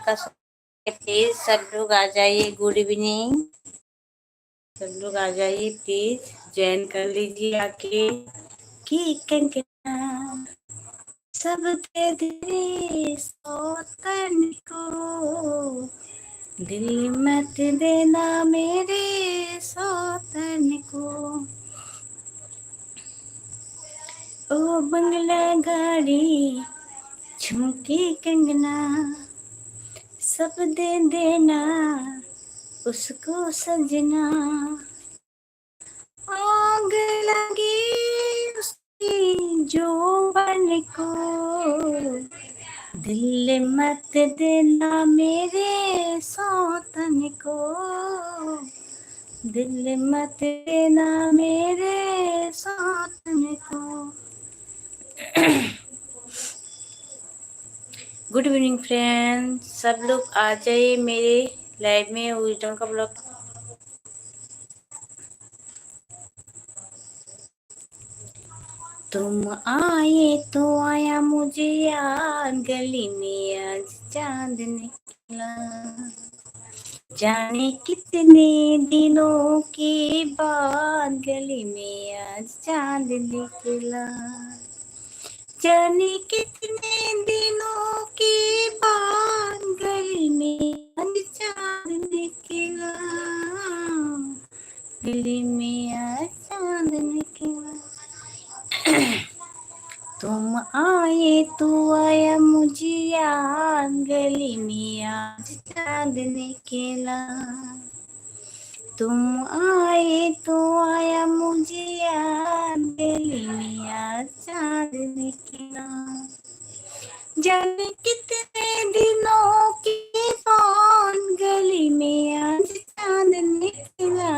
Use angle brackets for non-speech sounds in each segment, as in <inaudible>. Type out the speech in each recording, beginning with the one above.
Please सब लोग आ जाइए। गुड इवनिंग सब लोग आ जाइए प्लीज़ ज्वाइन कर लीजिए आके। की कंकना सब दे दे सोतन को। दिल मत देना मेरे सोतन को। ओ बंगला गाड़ी, झुमकी कंगना। सब दे देना, उसको सजना। आग लगी उसकी जो बन को। दिल मत देना मेरे सौतन को। दिल मत देना मेरे सौतन को गुड इवनिंग फ्रेंड सब लोग आ जाइए मेरे लाइव में विजडम का ब्लॉग तुम आए तो आया मुझे याद, गली में आज चाँद निकला। जाने कितने दिनों के बाद गली में आज चाँद निकला। जाने कितने दिनों के बाद गली में चाँद निकला। गली में आज चाँद निकला। तुम आए तो आया मुझे याद गली में आज चाँद निकला। तुम आए तो आया मुझे याद लिया चांद निकला जब कितने दिनों की कौन गली में आज चांद निकला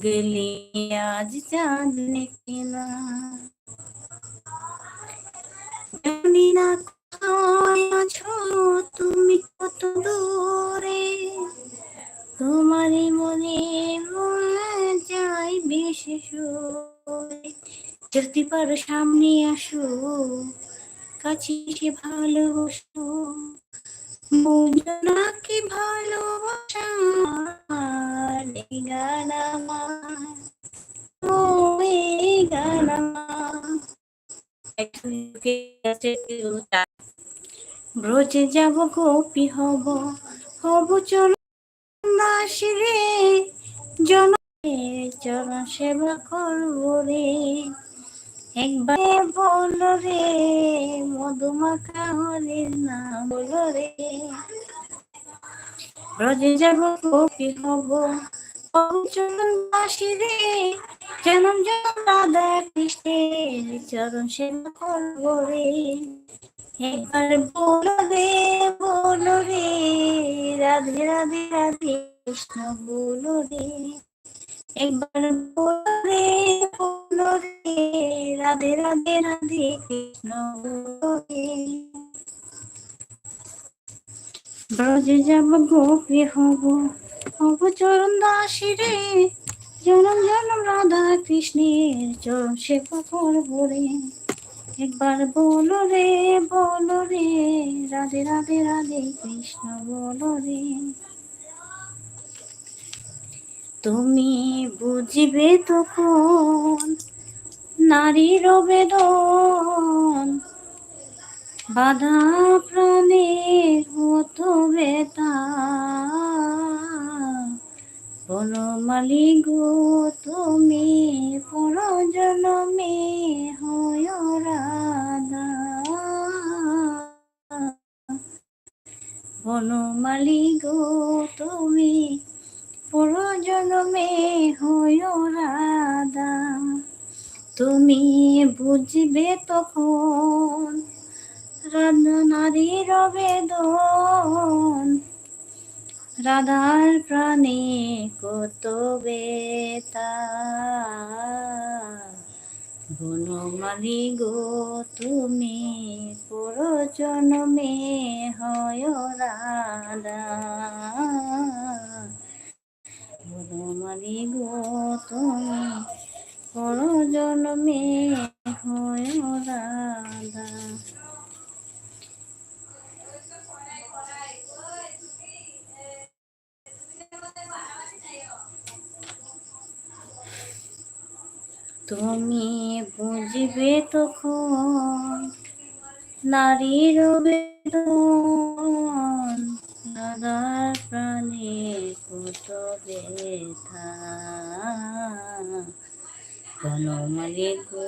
गली आज चांद निकला जमीना को छो तुम को तो दूरे তোমারই মনে যাই বিশেষ যদি পারো সামনে আসো, কাছে এসে ভালোবাসো। বুঝো না কি ভালোবাসা ব্রজে যাব, গোপী হব হব চল দাস রে জন চরণ সেবা করব রে। একবার বল রে, মধুমাখা হলে না বল রে। ব্রজে যাব গোপী হব চরণ দাসী রে, জনম জনম রাধা কৃষ্ণের চরণ সেবা করব রে। একবার বলো রে বলো রে, রাধে রাধে রাধে কৃষ্ণ, বলো রে একবার বলো রে বলো রে, রাধে রাধে রাধে কৃষ্ণ, বলো রে ব্রজে যাব গোপী হব হব চরণ দাসী রে। জনম জনম রাধা কৃষ্ণের চরণ সেবা করব রে। একবার বলো রে বলো রে, রাধে রাধে রাধে কৃষ্ণ বলো রে। তুমি বুঝিবে তখন নারীর বেদন বাধা প্রাণের মতো বেতা বনমালি গো তুমি পরজনমে হয় বনমালি গো, তুমি পরজনমে হয় রাধা। তুমি বুঝবে তখন রাধা নারীর বেদন রাধার প্রাণে কত বেতা বনমালি গো তুমি মে হয় রাধা। বনমালি গো তুমি পুরো হয় তুমি বুঝবে তখন নারীর বেদন দাদার প্রাণে কত ব্যথা। বনমালী গো,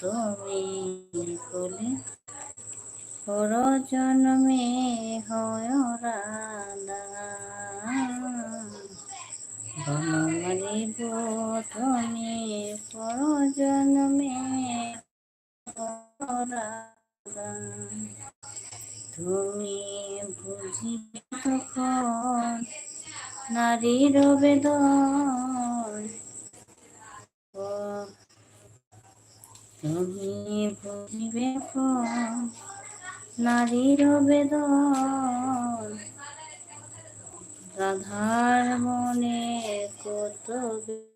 তুমি কোলে পর জন্মে হয় রাধা গো তুমি পর জন্মে রাধা তুমি বুঝিবে তখন নারীর বেদন। তুমি বুঝিবে নারীর বেদন। রাধার মনে কত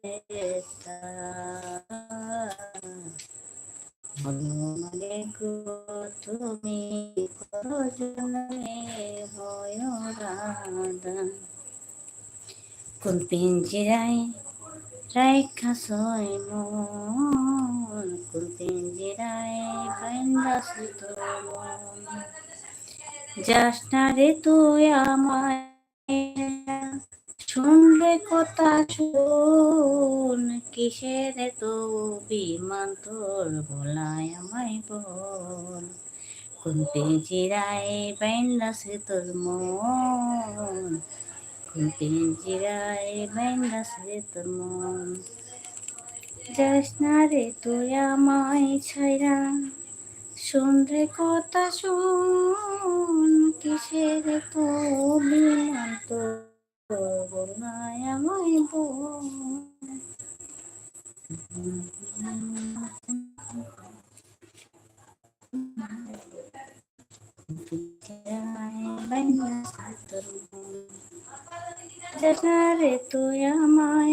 বেতা মনে গো তুমি জন্মে হয় রাধা রাইখা সয় মন। কোন পিঞ্জিরায় বাইন্দা সুত মন। যাস না রে তুই আমায় শুনলে কথা শুন, কিসের তো বিমান তোর বলায় আমায় বল? কোন পিঞ্জিরায় বাইন্দা সে তোর মন কোন পিঞ্জিরায় বাইন্দা সে তোর মন। যাস না রে তুই আমায় ছাইরা শুনরে কথা শুন, কিসের তো বিমান তো বলায় আমায় বল রে তুই আমায়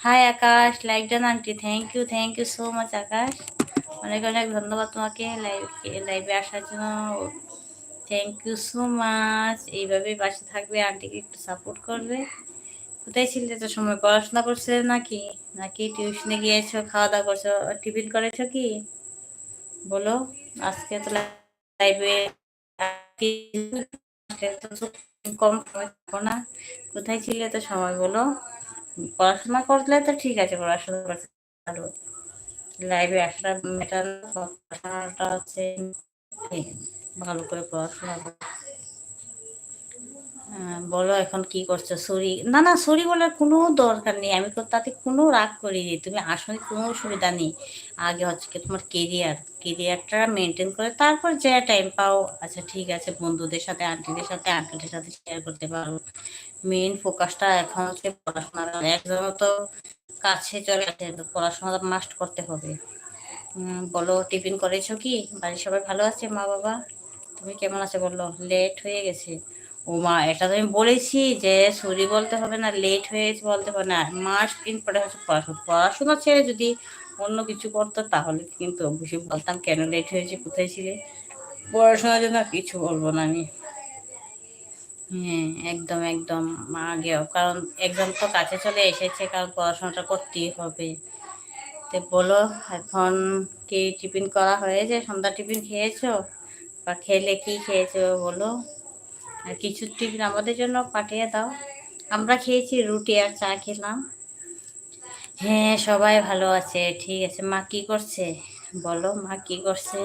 hi Akash like done aunty thank you thank you so much Akash অনেক অনেক ধন্যবাদ তোমাকে লাইভ লাইভে আসার জন্য। থ্যাংক ইউ সো মাচ এইভাবে পাশে থাকবে। আন্টিকে একটু সাপোর্ট করবে। কোথায় ছিলে? তো সময় পড়াশোনা করছে নাকি? নাকি টিউশনে গিয়েছো খাওয়া দাওয়া করছ, টিফিন করেছ কি? বলো। আজকে তো লাইভে কম সময় না। কোথায় ছিলে তো সময়? বলো। পড়াশোনা করলে তো ঠিক আছে, পড়াশোনা করতে ভালো। লাইভে আসাটা মেটার পড়াশোনাটা হচ্ছে ভালো করে পড়াশোনা বলো এখন কি করছ? সরি না না সরি বলার কোনো দরকার নেই। আমি তাতে কোনো রাগ করিনি। তুমি আসলে কোনো অসুবিধা নেই। আগে হচ্ছে কি তোমার কেরিয়ার কেরিয়ারটা মেনটেন করে তারপর যে টাইম পাও আচ্ছা ঠিক আছে, বন্ধুদের সাথে আন্টিদের সাথে আঙ্কেলের সাথে শেয়ার করতে পারো। মেন ফোকাসটা এখন হচ্ছে পড়াশোনার। একজন তো কাছে চলে আসে পড়াশোনা মাস্ট করতে হবে। বলো, টিফিন করেছ কি? বাড়ির সবাই ভালো আছে মা বাবা তুমি কেমন আছে বলল লেট হয়ে গেছে। ও মা, এটা তো আমি বলেছি যে সরি বলতে হবে না লেট হয়েছে বলতে হবে না। মাস্ট ইম্পর্টেন্ট হচ্ছে পড়াশোনা পড়াশোনা ছেড়ে যদি অন্য কিছু করতো তাহলে কিন্তু অবশ্যই বলতাম কেন লেট হয়েছে, কোথায় ছিলে? পড়াশোনার জন্য কিছু বলব না আমি। হ্যাঁ একদম একদম আগেও কারণ একদম তো কাছে চলে এসেছে কারণ পড়াশোনাটা করতেই হবে। তো বলো, এখন কি টিফিন করা হয়েছে? সন্ধ্যা টিফিন খেয়েছো? বা খেলে কি খেয়েছো বলো? আর কিছু টিফিন আমাদের জন্য পাঠিয়ে দাও। আমরা খেয়েছি রুটি আর চা খেলাম। হ্যাঁ সবাই ভালো আছে। ঠিক আছে, মা কি করছে? বলো, মা কি করছে?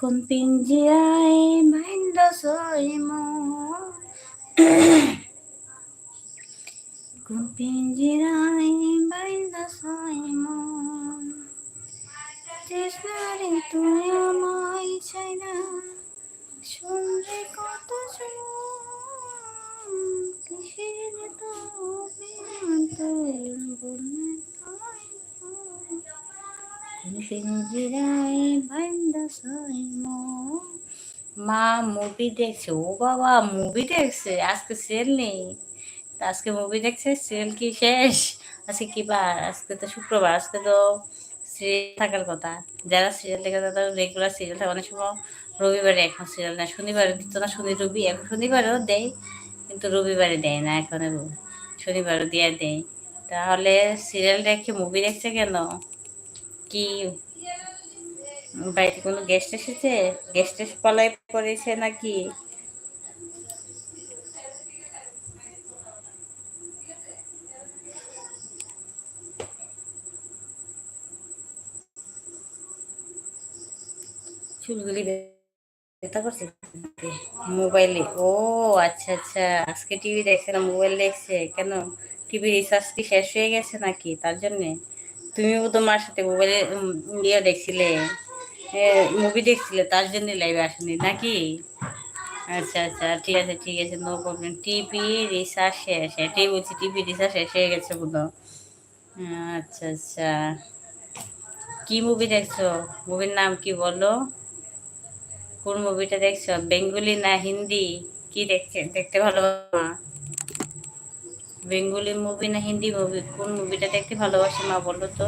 কোন পিঞ্জিরায় বাইন্দ সইম কোন পিঞ্জিরায় বাইন্দ সইম তুই আমায় চাই না। কত মা। মুভি দেখছে, ও বাবা মুভি দেখছে, আজকে সেল নেই। আজকে মুভি দেখছে সেল কি শেষ? আজকে কি বার? আজকে তো শুক্রবার, আজকে তো সিরিয়াল থাকার কথা। যারা সিরিয়াল দেখে তাদের রেগুলার সিরিয়াল থাকে। অনেক সময় রবিবারে এখন সিরিয়াল না শনিবারে দিত না, শনি, রবি। এখন শনিবারেও দেয়, কিন্তু রবিবারে দেয় না এখন শনিবারও দিয়ে দেয়। তাহলে সিরিয়াল দেখে মুভি দেখছে কেন? কি বাড়িতে কোনো গেস্ট এসেছে? গেস্ট এসে পালাই পড়েছে নাকি? চুলগুলি ব্যথা করছে মোবাইলে? ও আচ্ছা আচ্ছা। আজকে টিভি দেখছে না মোবাইল দেখছে। কেন? টিভি রিচার্জ কি শেষ হয়ে গেছে নাকি? তার জন্যে। তুমিও তোমার সাথে মোবাইলে ইয়ে দেখছিলে মুভি দেখছিলে, তার জন্য লাইভে আসেনি নাকি? আচ্ছা আচ্ছা ঠিক আছে ঠিক আছে নো প্রবলেম টিভি রিচার্জ শেষ, এটাই বলছি টিভি রিচার্জ শেষ হয়ে গেছে বোধ আচ্ছা আচ্ছা। কি মুভি দেখছ? মুভির নাম কি বলো? কোন মুভিটা দেখছ? বেঙ্গলি না হিন্দি? কি দেখছে? দেখতে ভালো মা? বেঙ্গলি মুভি না হিন্দি মুভি কোন মুভিটা দেখতে ভালোবাসে মা বলো তো?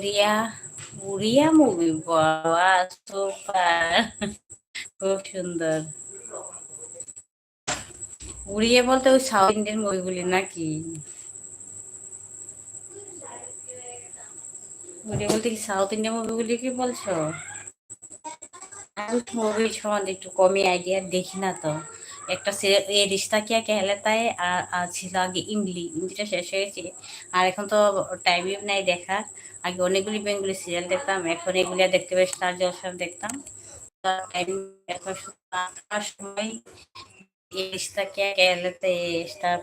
উড়িয়া উড়িয়া মুভি বাবা সুপার খুব সুন্দর। উড়িয়ে বলতে ওই সাউথ ইন্ডিয়ান মুভিগুলি নাকি? উড়িয়ে বলতে কি সাউথ ইন্ডিয়ান মুভিগুলি কি বলছো? মুভি সম্বন্ধে একটু কমই আইডিয়া দেখি না তো। একটা এ রিস্তা কিয়া কেহলাতায় আর ছিল আগে ইমলি ইমলিটা শেষ হয়েছে। আর এখন তো টাইমই নাই দেখার। আগে অনেকগুলি বেঙ্গলি সিরিয়াল দেখতাম, এখন এগুলি দেখতে বেশ তার জলসার দেখতাম। এখন এই স্টার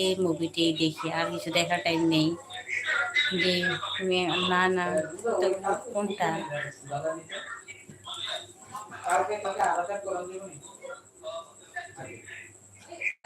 এই মুভিটি দেখি, আর কিছু দেখার টাইম নেই। যে না না কোনটা?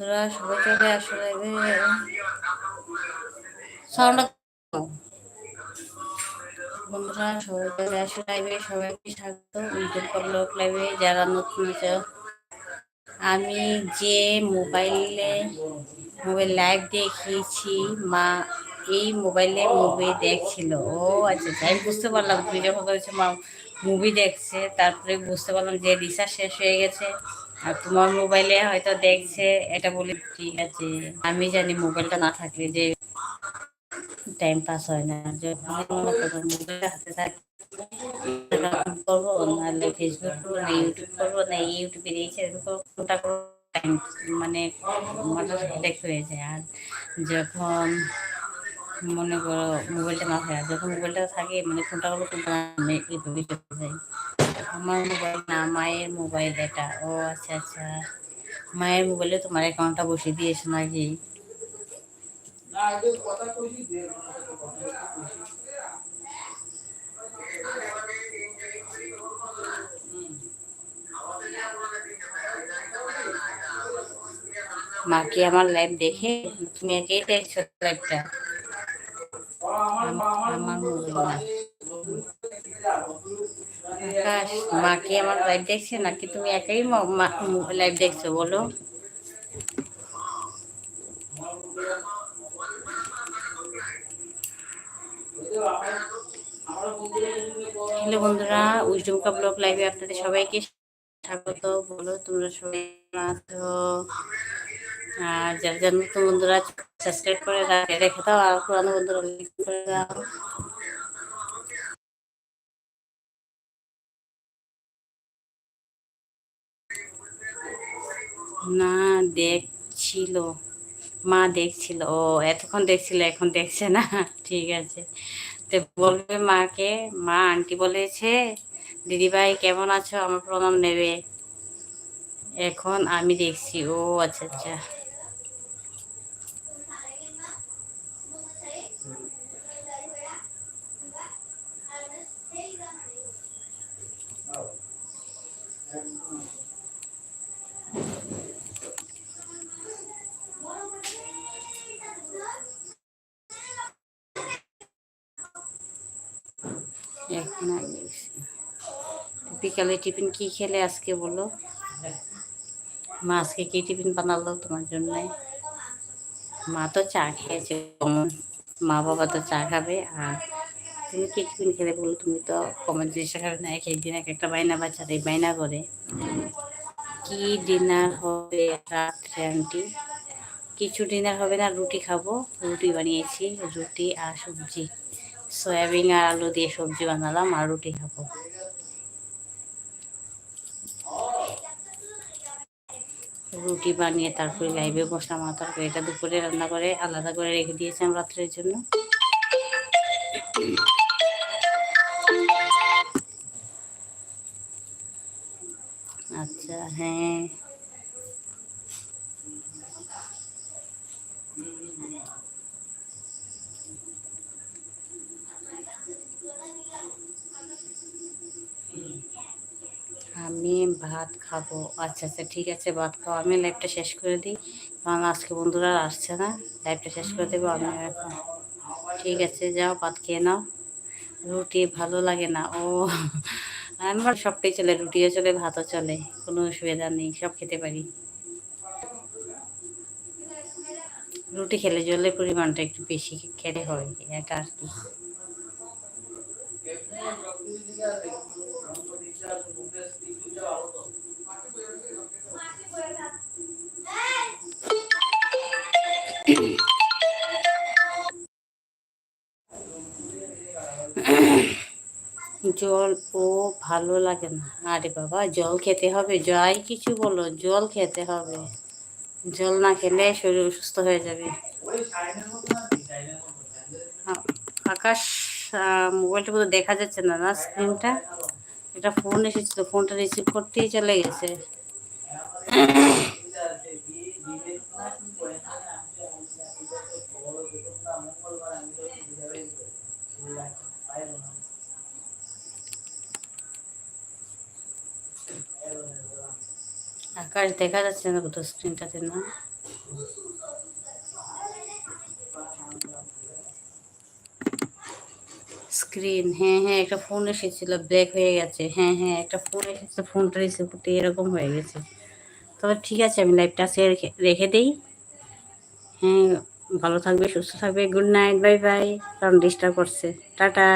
বন্ধুরা, সবাই চলে আসলে সাউন্ড বন্ধুরা, সবাই চলে আসলে লাইভে সবাইকে স্বাগত। ইউটিউব ব্লগ লাইভে যারা নতুন আছে, আমি যে মোবাইলে মোবাইল লাইভ দেখিয়েছি, মা এই মোবাইলে মুভি দেখছিল। ও আচ্ছা আমি বুঝতে পারলাম, তুমি যখন মা মুভি দেখছে, তারপরে বুঝতে পারলাম যে রিসার্চ শেষ হয়ে গেছে। আর তোমার মোবাইলে হয়তো দেখছে, এটা বলে ঠিক আছে। আমি জানি মোবাইলটা না থাকলে যে টাইম পাস হয় না। যখন মোবাইল হাতে থাকে করব, নাহলে ফেসবুক করব, না ইউটিউব করব, না ইউটিউবে দিয়েছে কোনটা টাইম মানে মাথা দেখতে হয়ে যায়। আর যখন মনে করো মোবাইলটা না থাকে যখন মোবাইলটা থাকে মানে কোনটা করব কোনটা চলতে যায় আমার মোবাইল না মায়ের মোবাইল এটা ও আচ্ছা আচ্ছা মায়ের মোবাইলে তোমার অ্যাকাউন্টটা বসিয়ে দিয়েছ নাকি মা কি আমার লাইভ দেখে তুমি আগে দেখছ লাইভটা আমার মোবাইল আকাশ, মা কি আমার লাইভ দেখছে নাকি তুমি একাই লাইভ দেখছ, বলো? হ্যালো বন্ধুরা উইজডমকা ব্লগ লাইভে আপনাদের সবাইকে স্বাগত। বলো, তোমরা সবাই আছো? আর যারা নতুন বন্ধুরা সাবস্ক্রাইব করে রেখে দাও, আর পুরানো বন্ধুরা করে দাও। না দেখছিল। মা দেখছিল। ও এতক্ষণ দেখছিল, এখন দেখছে না। <laughs> ঠিক আছে। তো বলবে মাকে, মা আন্টি বলেছে, দিদিভাই, কেমন আছো? আমার প্রণাম নেবে। এখন আমি দেখছি। ও আচ্ছা আচ্ছা। বিকালে টিফিন কি খেলে আজকে বলো? মা আজকে কি টিফিন বানালো তোমার জন্য? মা তো চা খেয়েছে। মা বাবা তো চা খাবে। আর তুমি কি টিফিন খেলে বলো? তুমি তো কমন জিনিসটা খাবে না। এক একদিন এক একটা বাইনা বাচ্চাদের বাইনা করে। কি ডিনার হবে রাত্রে, আন্টি? কিছু ডিনার হবে না, রুটি খাব। রুটি বানিয়েছি, রুটি আর সবজি। সয়াবিন আর আলু দিয়ে সবজি বানালাম আর রুটি খাব। রুটি বানিয়ে তারপরে লাইভে বসলাম তারপরে এটা দুপুরে রান্না করে আলাদা করে রেখে দিয়েছিলাম রাত্রের জন্য। আচ্ছা হ্যাঁ। আমি ভাত খাব। আচ্ছা আচ্ছা ঠিক আছে, ভাত খাও। আমি লাইভটা শেষ করে দিই। কারণ আজকে বন্ধুরা আসছে না। লাইভটা শেষ করে দেবো আমি এখন। ঠিক আছে, যাও, ভাত খেয়ে নাও। রুটি ভালো লাগে না। ও, আমার সবটাই চলে, রুটিও চলে, ভাতও চলে। কোনো অসুবিধা নেই, সব খেতে পারি। রুটি খেলে জলের পরিমাণটা একটু বেশি খেতে হয়, এটা আর কি। জল ও ভালো লাগে না আরে বাবা জল খেতে হবে যাই কিছু বলো জল খেতে হবে জল না খেলে শরীর অসুস্থ হয়ে যাবে আকাশ মোবাইলটা বোধহয় দেখা যাচ্ছে না না স্ক্রিনটা এটা ফোন এসেছিল ফোনটা রিসিভ করতেই চলে গেছে আকাশ দেখা যাচ্ছে না কোথাও স্ক্রিনটাতে না স্ক্রিন হ্যাঁ হ্যাঁ একটা ফোন এসেছিল ব্ল্যাক হয়ে গেছে。হ্যাঁ হ্যাঁ একটা ফোন এসেছে ফোনটা রিসিভ করতে এরকম হয়ে গেছে তবে ঠিক আছে আমি লাইভটা সে রেখে দেই হ্যাঁ ভালো থাকবে সুস্থ থাকবে গুড নাইট বাই বাই কারণ ডিস্টার্ব করছে টাটা